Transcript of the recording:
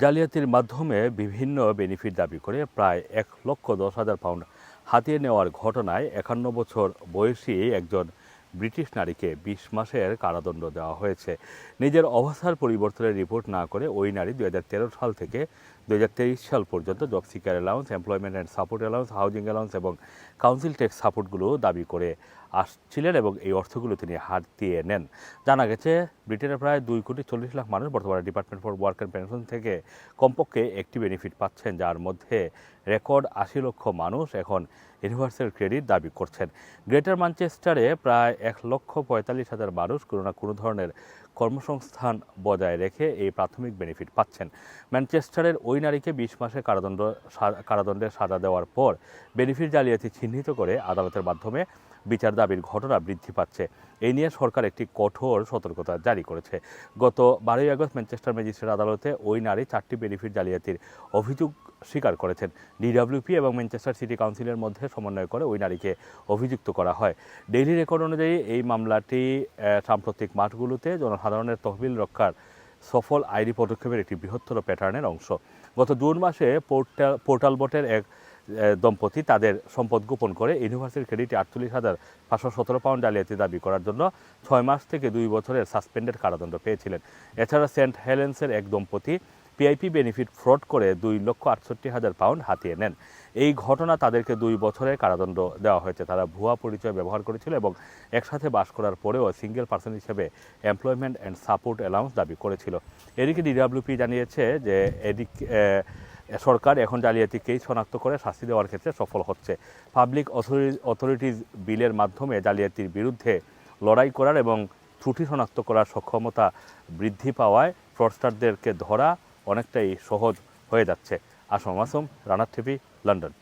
জালিয়াতির মাধ্যমে বিভিন্ন বেনিফিট দাবি করে প্রায় এক লক্ষ দশ হাজার পাউন্ড হাতিয়ে নেওয়ার ঘটনায় একান্ন বছর বয়সী একজন ব্রিটিশ নারীকে বিশ মাসের কারাদণ্ড দেওয়া হয়েছে। নিজের অবস্থার পরিবর্তনের রিপোর্ট না করে ওই নারী দু হাজার তেরো সাল থেকে দুহাজার তেইশ সাল পর্যন্ত job seeker allowance employment and support allowance housing allowance এবং কাউন্সিল ট্যাক্স সাপোর্টগুলো দাবি করে আসছিলেন এবং এই অর্থগুলো তিনি হাতিয়ে নেন। জানা গেছে, ব্রিটেনের প্রায় দুই কোটি চল্লিশ লাখ মানুষ বর্তমানে department for work and pension থেকে কমপক্ষে একটি বেনিফিট পাচ্ছেন, যার মধ্যে রেকর্ড আশি লক্ষ মানুষ এখন ইউনিভার্সাল ক্রেডিট দাবি করছেন। গ্রেটার ম্যানচেস্টারে প্রায় এক লক্ষ পঁয়তাল্লিশ হাজার মানুষ কোনো না কোনো ধরনের কর্মসংস্থান বজায় রেখে এই প্রাথমিক বেনিফিট পাচ্ছেন। ম্যানচেস্টারের ওই নারীকে বিশ মাসে কারাদণ্ড কারাদণ্ডের সাজা দেওয়ার পর বেনিফিট জালিয়াতি চিহ্নিত করে আদালতের মাধ্যমে বিচার দাবির ঘটনা বৃদ্ধি পাচ্ছে। এই নিয়ে সরকার একটি কঠোর সতর্কতা জারি করেছে। গত বারোই আগস্ট ম্যানচেস্টার ম্যাজিস্ট্রেট আদালতে ওই নারী চারটি বেনিফিট জালিয়াতির অভিযোগ স্বীকার করেছেন। ডিডব্লিউপি এবং ম্যানচেস্টার সিটি কাউন্সিলের মধ্যে সমন্বয় করে ওই নারীকে অভিযুক্ত করা হয়। ডেইলি রেকর্ড অনুযায়ী এই মামলাটি সাম্প্রতিক মাঠগুলোতে জনসাধারণের তহবিল রক্ষার সফল আইনি পদক্ষেপের একটি বৃহত্তর প্যাটার্নের অংশ। গত জুন মাসে পোর্টাল পোর্টাল বটের এক দম্পতি তাদের সম্পদ গোপন করে ইউনিভার্সিটির ক্রেডিটে আটচল্লিশ হাজার পাঁচশো সতেরো পাউন্ড জালিয়াতি দাবি করার জন্য ছয় মাস থেকে দুই বছরের সাসপেন্ডেড কারাদণ্ড পেয়েছিলেন। এছাড়া সেন্ট হেলেন্সের এক দম্পতি পিআইপি বেনিফিট ফ্রড করে দুই লক্ষ আটষট্টি হাজার পাউন্ড হাতিয়ে নেন। এই ঘটনা তাদেরকে দুই বছরের কারাদণ্ড দেওয়া হয়েছে। তারা ভুয়া পরিচয় ব্যবহার করেছিল এবং একসাথে বাস করার পরেও সিঙ্গেল পার্সন হিসেবে এমপ্লয়মেন্ট অ্যান্ড সাপোর্ট অ্যালাউন্স দাবি করেছিল। এদিকে ডিডব্লিউপি জানিয়েছে যে এদিক সরকার এখন জালিয়াতিকেই শনাক্ত করে শাস্তি দেওয়ার ক্ষেত্রে সফল হচ্ছে। পাবলিক অথরিটিজ বিলের মাধ্যমে জালিয়াতির বিরুদ্ধে লড়াই করার এবং ত্রুটি শনাক্ত করার সক্ষমতা বৃদ্ধি পাওয়ায় ফ্রডস্টারদেরকে ধরা অনেকটাই সহজ হয়ে যাচ্ছে। আসম আসম, রানার টিভি, লন্ডন।